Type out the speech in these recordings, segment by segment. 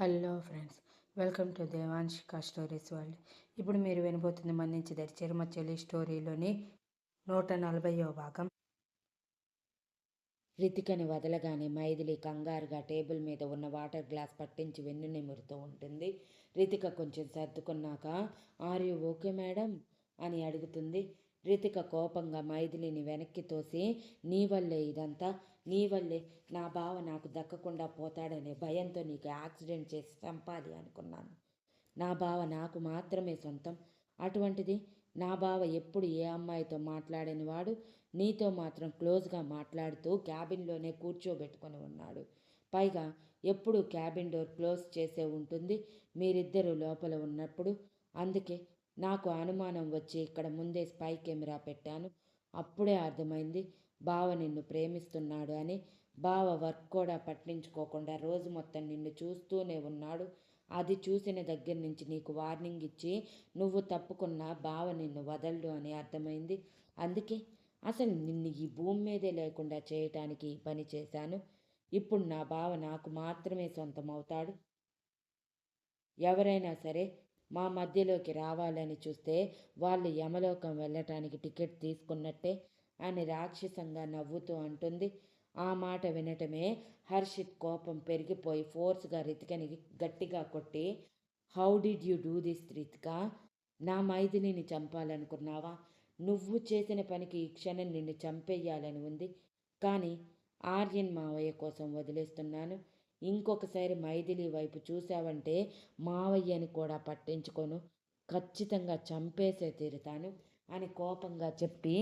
Hello friends welcome to Devanshika stories world. ఇప్పుడు మీరు వినబోతుంది మన్నించిదరి చిరుమచ్చలి స్టోరీలోని నూట నలభైవ భాగం. రితికని వదలగానే మైథిలి కంగారుగా టేబుల్ మీద ఉన్న వాటర్ గ్లాస్ పట్టించి వెన్ను నిమురుతూ ఉంటుంది. రితిక కొంచెం సర్దుకున్నాక ఆర్ యూ ఓకే మేడం? అని అడుగుతుంది. రితిక కోపంగా మైథిలిని వెనక్కి తోసి నీ వల్లే ఇదంతా నీ వల్లే నా బావ నాకు దక్కకుండా పోతాడనే భయంతో నీకు యాక్సిడెంట్ చేసి చంపాలి అనుకున్నాను. నా బావ నాకు మాత్రమే సొంతం. అటువంటిది నా బావ ఎప్పుడు ఏ అమ్మాయితో మాట్లాడని వాడు నీతో మాత్రం క్లోజ్గా మాట్లాడుతూ క్యాబిన్లోనే కూర్చోబెట్టుకొని ఉన్నాడు. పైగా ఎప్పుడు క్యాబిన్ డోర్ క్లోజ్ చేసే ఉంటుంది. మీరిద్దరూ లోపల ఉన్నప్పుడు అందుకే నాకు అనుమానం వచ్చి ఇక్కడ ముందే స్పై కెమెరా పెట్టాను. అప్పుడే అర్థమైంది బావ నిన్ను ప్రేమిస్తున్నాడు అని బావ వర్క్ కూడా పట్టించుకోకుండా రోజు మొత్తం నిన్ను చూస్తూనే ఉన్నాడు. అది చూసిన దగ్గర నుంచి నీకు వార్నింగ్ ఇచ్చి నువ్వు తప్పుకున్నా బావ నిన్ను వదలడు అని అర్థమైంది. అందుకే అసలు నిన్ను ఈ భూమి మీదే లేకుండా చేయటానికి ఈ పని చేశాను. ఇప్పుడు నా బావ నాకు మాత్రమే సొంతం అవుతాడు ఎవరైనా సరే మా మధ్యలోకి రావాలని చూస్తే వాళ్ళు యమలోకం వెళ్ళటానికి టికెట్ తీసుకున్నట్టే అని రాక్షసంగా నవ్వుతూ అంటుంది. ఆ మాట వినటమే హర్షిత్ కోపం పెరిగిపోయి ఫోర్స్గా రితికని గట్టిగా కొట్టి how did you do this Ritika నా మైథిలిని చంపాలనుకున్నావా? నువ్వు చేసిన పనికి ఈ క్షణం నిన్ను చంపేయాలని ఉంది. కానీ ఆర్యన్ మావయ్య కోసం వదిలేస్తున్నాను. ఇంకొకసారి మైథిలి వైపు చూశావంటే మావయ్యని కూడా పట్టించుకోను. ఖచ్చితంగా చంపేసే తీరుతాను అని కోపంగా చెప్పి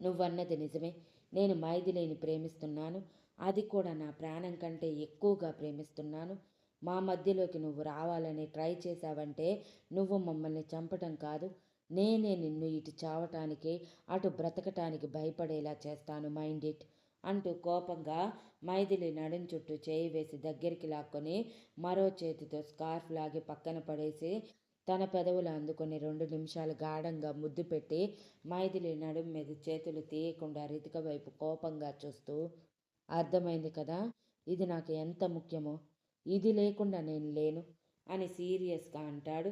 నువ్వన్నది నిజమే. నేను మైథిలిని ప్రేమిస్తున్నాను. అది కూడా నా ప్రాణం కంటే ఎక్కువగా ప్రేమిస్తున్నాను. మా మధ్యలోకి నువ్వు రావాలని ట్రై చేశావంటే నువ్వు మమ్మల్ని చంపటం కాదు. నేనే నిన్ను ఇటు చావటానికి అటు బ్రతకటానికి భయపడేలా చేస్తాను మైండ్ ఇట్ అంటూ కోపంగా మైథిలి నడుం చుట్టూ చేయి వేసి దగ్గరికి లాక్కొని మరో చేతితో స్కార్ఫ్ లాగి పక్కన పడేసి తన పెదవులు అందుకొని రెండు నిమిషాలు గాఢంగా ముద్దు పెట్టి మైథిలి నడుం మీద చేతులు తీయకుండా రితిక వైపు కోపంగా చూస్తూ అర్థమైంది కదా ఇది నాకు ఎంత ముఖ్యమో? ఇది లేకుండా నేను లేను అని సీరియస్గా అంటాడు.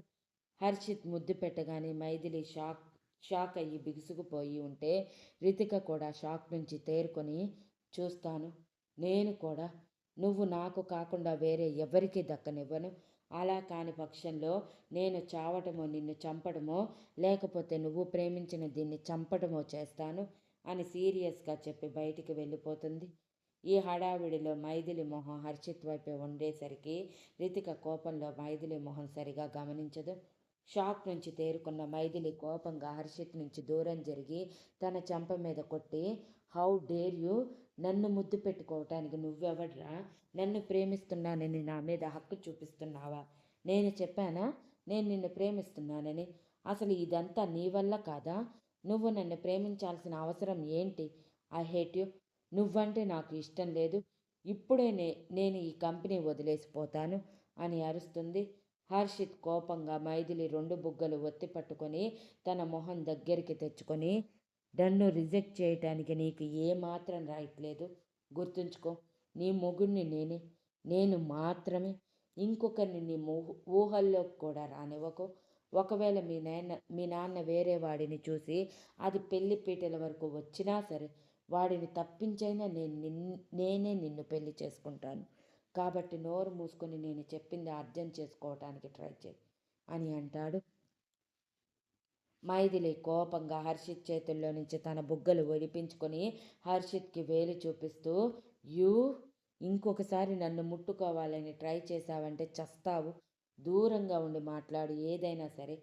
హర్షిత్ ముద్దు పెట్టగానే మైథిలి షాక్ షాక్ అయ్యి బిగుసుకుపోయి ఉంటే రితిక కూడా షాక్ నుంచి తేరుకొని చూస్తాను నేను కూడా. నువ్వు నాకు కాకుండా వేరే ఎవరికి దక్కనివ్వను. అలా కాని పక్షంలో నేను చావటమో నిన్ను చంపడమో లేకపోతే నువ్వు ప్రేమించిన దీన్ని చంపడమో చేస్తాను అని సీరియస్గా చెప్పి బయటికి వెళ్ళిపోతుంది. ఈ హడావిడిలో మైథిలి మొహం హర్షిత్ వైపే ఉండేసరికి రితిక కోపంలో మైథిలి మొహం సరిగా గమనించదు. షాక్ నుంచి తేరుకున్న మైథిలి కోపంగా హర్షిత్ నుంచి దూరం జరిగి తన చెంప మీద కొట్టి హౌ డేర్ యూ నన్ను ముద్దు పెట్టుకోవటానికి నువ్వెవడ్రా? నన్ను ప్రేమిస్తున్నానని నా మీద హక్కు చూపిస్తున్నావా? నేను చెప్పానా? నేను నిన్ను ప్రేమిస్తున్నానని. అసలు ఇదంతా నీ వల్ల కాదా? నువ్వు నన్ను ప్రేమించాల్సిన అవసరం ఏంటి? I hate you. నువ్వంటే నాకు ఇష్టం లేదు. ఇప్పుడే నే నేను ఈ కంపెనీ వదిలేసిపోతాను అని అరుస్తుంది. హర్షిత్ కోపంగా మైథిలి రెండు బుగ్గలు ఒత్తి పట్టుకొని తన మొహం దగ్గరికి తెచ్చుకొని నన్ను రిజెక్ట్ చేయటానికి నీకు ఏమాత్రం రైట్ లేదు. గుర్తుంచుకో నీ మొగుడిని నేనే. నేను మాత్రమే. ఇంకొకరిని నీ ఊహల్లోకి కూడా రానివ్వకు. ఒకవేళ మీ నాన్న మీ నాన్న వేరే వాడిని చూసి అది పెళ్ళి పీటల వరకు వచ్చినా సరే వాడిని తప్పించైనా నేను నిన్ నేనే నిన్ను పెళ్ళి చేసుకుంటాను. కాబట్టి నోరు మూసుకొని నేను చెప్పింది అర్థం చేసుకోవటానికి ట్రై చేయి అని అంటాడు. మైథిలి కోపంగా హర్షిత్ చేతుల్లో నుంచి తన బుగ్గలు ఒడిపించుకొని హర్షిత్కి వేలు చూపిస్తూ యూ ఇంకొకసారి నన్ను ముట్టుకోవాలని ట్రై చేశావంటే చస్తావు. దూరంగా ఉండి మాట్లాడు ఏదైనా సరే.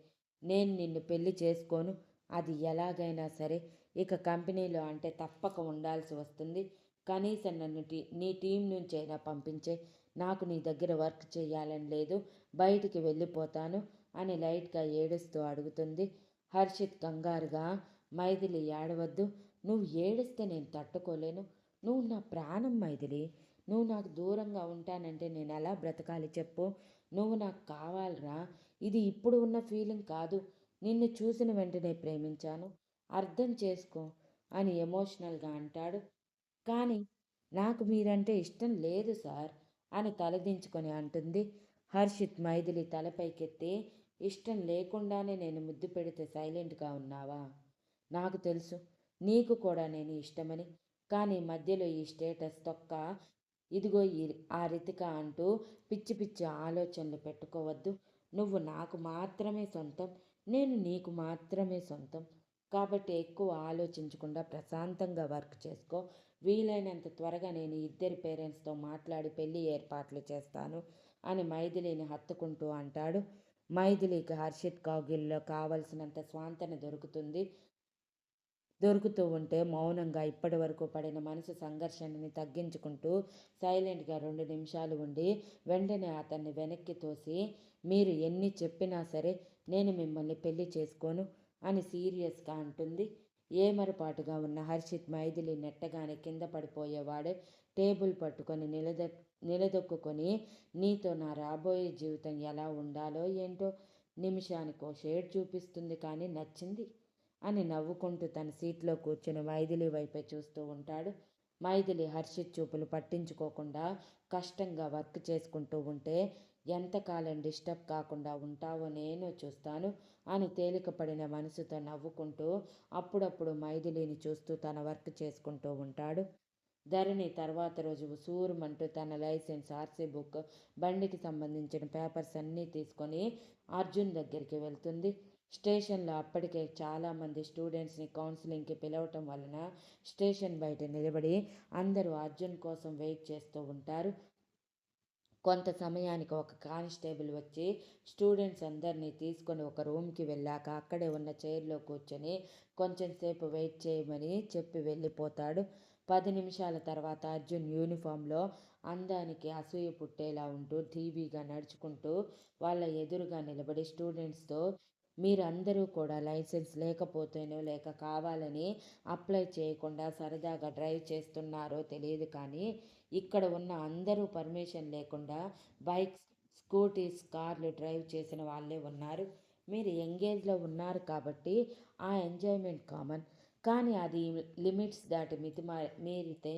నేను నిన్ను పెళ్ళి చేసుకోను. అది ఎలాగైనా సరే. ఇక కంపెనీలో అంటే తప్పక ఉండాల్సి వస్తుంది. కనీసం నన్ను టీ నీ టీం నుంచి అయినా పంపించే. నాకు నీ దగ్గర వర్క్ చేయాలని లేదు. బయటికి వెళ్ళిపోతాను అని లైట్గా ఏడుస్తూ అడుగుతుంది. హర్షిత్ కంగారుగా మైథిలి ఏడవద్దు. నువ్వు ఏడిస్తే నేను తట్టుకోలేను. నువ్వు నా ప్రాణం మైథిలి. నువ్వు నాకు దూరంగా ఉంటానంటే నేను ఎలా బ్రతకాలి చెప్పు. నువ్వు నాకు కావాలరా. ఇది ఇప్పుడు ఉన్న ఫీలింగ్ కాదు. నిన్ను చూసిన వెంటనే ప్రేమించాను. అర్థం చేసుకో అని ఎమోషనల్గా అంటాడు. కానీ నాకు మీరంటే ఇష్టం లేదు సార్ అని తలదించుకొని అంటుంది. హర్షిత్ మైథిలి తలపైకెత్తి ఇష్టం లేకుండానే నేను ముద్దు పెడితే సైలెంట్గా ఉన్నావా? నాకు తెలుసు నీకు కూడా నేను ఇష్టమని. కానీ మధ్యలో ఈ స్టేటస్ తొక్క. ఇదిగో ఈ ఆ రితిక అంటూ పిచ్చి పిచ్చి ఆలోచనలు పెట్టుకోవద్దు. నువ్వు నాకు మాత్రమే సొంతం నేను నీకు మాత్రమే సొంతం. కాబట్టి ఎక్కువ ఆలోచించకుండా ప్రశాంతంగా వర్క్ చేసుకో. వీలైనంత త్వరగా నేను ఇద్దరి పేరెంట్స్తో మాట్లాడి పెళ్ళి ఏర్పాట్లు చేస్తాను అని మైథిలిని హత్తుకుంటూ అంటాడు. మైథిలికి హర్షిత్ కౌగిల్లో కావలసినంత స్వాంతన దొరుకుతుంది. దొరుకుతూ ఉంటే మౌనంగా ఇప్పటి వరకు పడిన మనసు సంఘర్షణని తగ్గించుకుంటూ సైలెంట్గా రెండు నిమిషాలు ఉండి వెంటనే అతన్ని వెనక్కి తోసి మీరు ఎన్ని చెప్పినా సరే నేను మిమ్మల్ని పెళ్ళి చేసుకోను అని సీరియస్గా అంటుంది. ఏమరపాటుగా ఉన్న హర్షిత్ మైథిలి నెట్టగానే కింద పడిపోయేవాడే టేబుల్ పట్టుకొని నిలద నిలదొక్కుని నీతో నా రాబోయే జీవితం ఎలా ఉండాలో ఏంటో నిమిషానికో షేడ్ చూపిస్తుంది కానీ నచ్చింది? అని నవ్వుకుంటూ తన సీట్లో కూర్చుని మైథిలి వైపే చూస్తూ ఉంటాడు. మైథిలి హర్షిత్ చూపులు పట్టించుకోకుండా కష్టంగా వర్క్ చేసుకుంటూ ఉంటే ఎంతకాలం డిస్టర్బ్ కాకుండా ఉంటావో నేను చూస్తాను అని తేలికపడిన మనసుతో నవ్వుకుంటూ అప్పుడప్పుడు మైథిలిని చూస్తూ తన వర్క్ చేసుకుంటూ ఉంటాడు. ధరణి తర్వాత రోజు ఉసూరుమంటూ తన లైసెన్స్ ఆర్సీ బుక్ బండికి సంబంధించిన పేపర్స్ అన్నీ తీసుకొని అర్జున్ దగ్గరికి వెళ్తుంది. స్టేషన్లో అప్పటికే చాలామంది స్టూడెంట్స్ని కౌన్సిలింగ్కి పిలవటం వలన స్టేషన్ బయట నిలబడి అందరూ అర్జున్ కోసం వెయిట్ చేస్తూ ఉంటారు. కొంత సమయానికి ఒక కానిస్టేబుల్ వచ్చి స్టూడెంట్స్ అందరినీ తీసుకొని ఒక రూమ్కి వెళ్ళాక అక్కడే ఉన్న చైర్లో కూర్చొని కొంచెం సేపు వెయిట్ చేయమని చెప్పి వెళ్ళిపోతాడు. పది నిమిషాల తర్వాత అర్జున్ యూనిఫామ్లో అందానికి అసూయ పుట్టేలా ఉంటూ టీవీగా నడుచుకుంటూ వాళ్ళ ఎదురుగా నిలబడి స్టూడెంట్స్తో మీరందరూ కూడా లైసెన్స్ లేకపోతేనో లేక కావాలని అప్లై చేయకుండా సరదాగా డ్రైవ్ చేస్తున్నారో తెలియదు కానీ ఇక్కడ ఉన్న అందరూ పర్మిషన్ లేకుండా బైక్స్ స్కూటీస్ కార్లు డ్రైవ్ చేసిన వాళ్ళే ఉన్నారు. మీరు ఎంగేజ్లో ఉన్నారు కాబట్టి ఆ ఎంజాయ్మెంట్ కామన్ కానీ అది లిమిట్స్ దాటి మితి మీరితే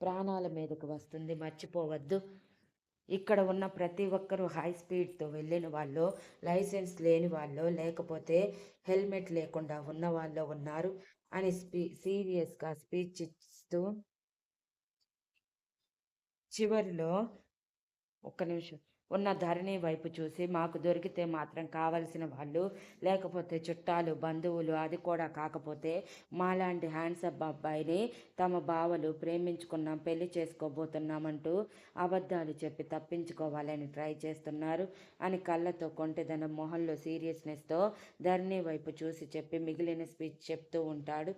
ప్రాణాల మీదకు వస్తుంది. మర్చిపోవద్దు. ఇక్కడ ఉన్న ప్రతి ఒక్కరూ హై స్పీడ్తో వెళ్ళిన వాళ్ళు లైసెన్స్ లేని వాళ్ళు లేకపోతే హెల్మెట్ లేకుండా ఉన్న వాళ్ళు ఉన్నారు అని స్పీ సీరియస్గా స్పీచ్ ఇస్తూ చివరిలో ఒక్క నిమిషం. ఉన్న ధరణి వైపు చూసి మాకు దొరికితే మాత్రం కావలసిన వాళ్ళు లేకపోతే చుట్టాలు బంధువులు అది కూడా కాకపోతే మాలాంటి హ్యాండ్సప్ అబ్బాయిని తమ బావలు ప్రేమించుకున్నాం పెళ్ళి చేసుకోబోతున్నామంటూ అబద్ధాలు చెప్పి తప్పించుకోవాలని ట్రై చేస్తున్నారు అని కళ్ళతో కొంటెదనం మొహంలో సీరియస్నెస్తో ధరణి వైపు చూసి చెప్పి మిగిలిన స్పీచ్ చెప్తూ ఉంటాడు.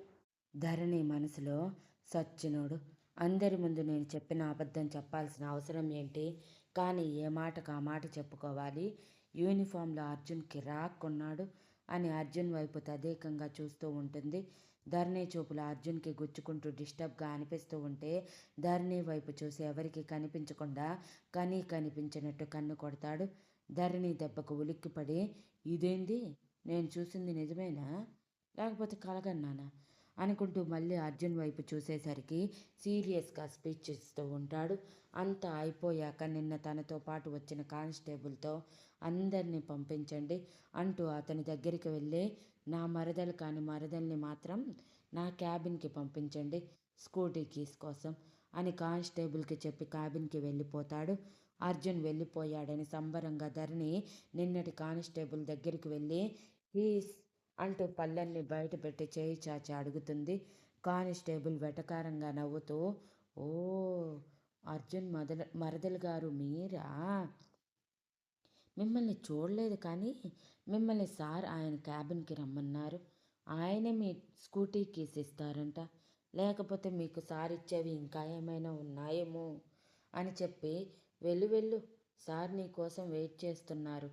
ధరణి మనసులో సచ్చినోడు అందరి ముందు నేను చెప్పిన అబద్ధం చెప్పాల్సిన అవసరం ఏంటి? కానీ ఏ మాటకు ఆ మాట చెప్పుకోవాలి? యూనిఫామ్లో అర్జున్ కిరాక్కున్నాడు అని అర్జున్ వైపు తదేకంగా చూస్తూ ఉంటుంది. ధరణి చూపులు అర్జున్కి గుచ్చుకుంటూ డిస్టర్బ్గా అనిపిస్తూ ఉంటే ధరణి వైపు చూసి ఎవరికి కనిపించకుండా కనీ కనిపించినట్టు కన్ను కొడతాడు. ధరణి దెబ్బకు ఉలిక్కిపడి ఇదేంది? నేను చూసింది నిజమేనా? లేకపోతే కలగన్నానా? అనుకుంటూ మళ్ళీ అర్జున్ వైపు చూసేసరికి సీరియస్గా స్పీచ్ ఇస్తూ ఉంటాడు. అంతా అయిపోయాక నిన్న తనతో పాటు వచ్చిన కానిస్టేబుల్తో అందరినీ పంపించండి అంటూ అతని దగ్గరికి వెళ్ళి నా మరదలు కాని మరదల్ని మాత్రం నా క్యాబిన్కి పంపించండి స్కూటీ కీస్ కోసం అని కానిస్టేబుల్కి చెప్పి క్యాబిన్కి వెళ్ళిపోతాడు. అర్జున్ వెళ్ళిపోయాడని సంబరంగా ధరణి నిన్నటి కానిస్టేబుల్ దగ్గరికి వెళ్ళి హీస్ అంటూ పళ్ళన్ని బయటపెట్టి చేయి చాచి అడుగుతుంది. కానిస్టేబుల్ వెటకారంగా నవ్వుతూ ఓ అర్జున్ మదల మరదలు గారు మీరా? మిమ్మల్ని చూడలేదు కానీ మిమ్మల్ని సార్ ఆయన క్యాబిన్కి రమ్మన్నారు. ఆయనే మీ స్కూటీ కీస్ ఇస్తారంట. లేకపోతే మీకు సార్ ఇచ్చేవి ఇంకా ఏమైనా ఉన్నాయేమో అని చెప్పి వెళ్ళు వెళ్ళు సార్ నీ కోసం వెయిట్ చేస్తున్నారు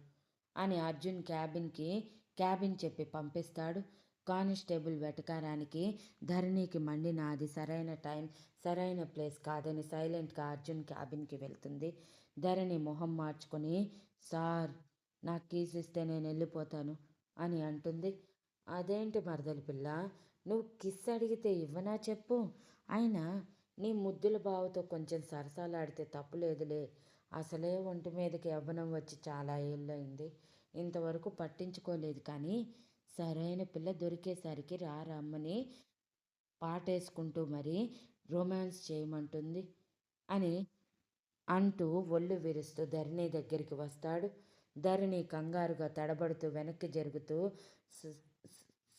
అని అర్జున్ క్యాబిన్కి క్యాబిన్ చెప్పి పంపిస్తాడు. కానిస్టేబుల్ వెటకారానికి ధరణికి మండిన అది సరైన టైం సరైన ప్లేస్ కాదని సైలెంట్గా అర్జున్ క్యాబిన్కి వెళ్తుంది. ధరణి మొహం మార్చుకొని సార్ నాకు కీస్ ఇస్తే నేను వెళ్ళిపోతాను అని అంటుంది. అదేంటి మరదలి పిల్ల? నువ్వు కిస్ అడిగితే ఇవ్వనా చెప్పు? అయినా నీ ముద్దుల బావతో కొంచెం సరసాలాడితే తప్పులేదులే. అసలే ఒంటి మీదకి యవ్వనం వచ్చి చాలా ఏళ్ళయింది. ఇంతవరకు పట్టించుకోలేదు. కానీ సరైన పిల్ల దొరికేసరికి రా రమ్మని పాటేసుకుంటూ మరి రొమాన్స్ చేయమంటుంది అని అంటూ ఒళ్ళు విరుస్తూ ధరణి దగ్గరికి వస్తాడు. ధరణి కంగారుగా తడబడుతూ వెనక్కి జరుగుతూ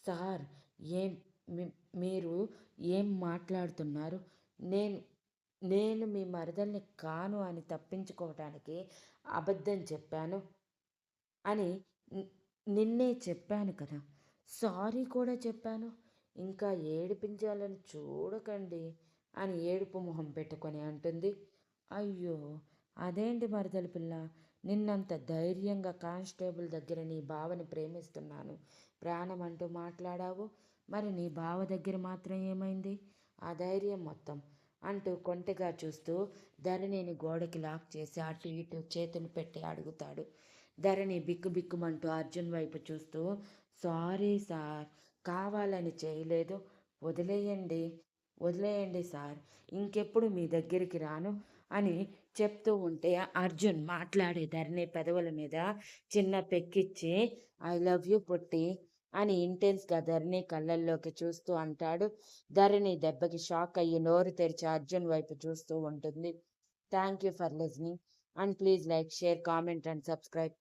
సార్ ఏం మీరు ఏం మాట్లాడుతున్నారు? నేను నేను మీ మరదల్ని కాను అని తప్పించుకోవటానికి అబద్ధం చెప్పాను. అని నిన్నే చెప్పాను కదా. సారీ కూడా చెప్పాను. ఇంకా ఏడిపించాలని చూడకండి అని ఏడుపు మొహం పెట్టుకొని అంటుంది. అయ్యో అదేంటి మరదల పిల్ల? నిన్నంత ధైర్యంగా కానిస్టేబుల్ దగ్గర నీ బావని ప్రేమిస్తున్నాను. ప్రాణం అంటూ మాట్లాడావు. మరి నీ బావ దగ్గర మాత్రం ఏమైంది? ఆ ధైర్యం మొత్తం అంటూ కొంటెగా చూస్తూ ధరణిని గోడకి లాక్ చేసి అటు ఇటు చేతులు పెట్టి అడుగుతాడు. ధరణి బిక్కు బిక్కుమంటూ అర్జున్ వైపు చూస్తూ సారీ సార్ కావాలని చేయలేదు. వదిలేయండి వదిలేయండి సార్. ఇంకెప్పుడు మీ దగ్గరికి రాను అని చెప్తూ ఉంటే అర్జున్ మాట్లాడే ధరణి పెదవుల మీద చిన్న పెక్కిచ్చి ఐ లవ్ యూ పొట్టి అని ఇంటెన్స్గా ధరణి కళ్ళల్లోకి చూస్తూ అంటాడు. ధరణి దెబ్బకి షాక్ అయ్యి నోరు తెరిచి అర్జున్ వైపు చూస్తూ ఉంటుంది. Thank you for listening and please like share comment and subscribe.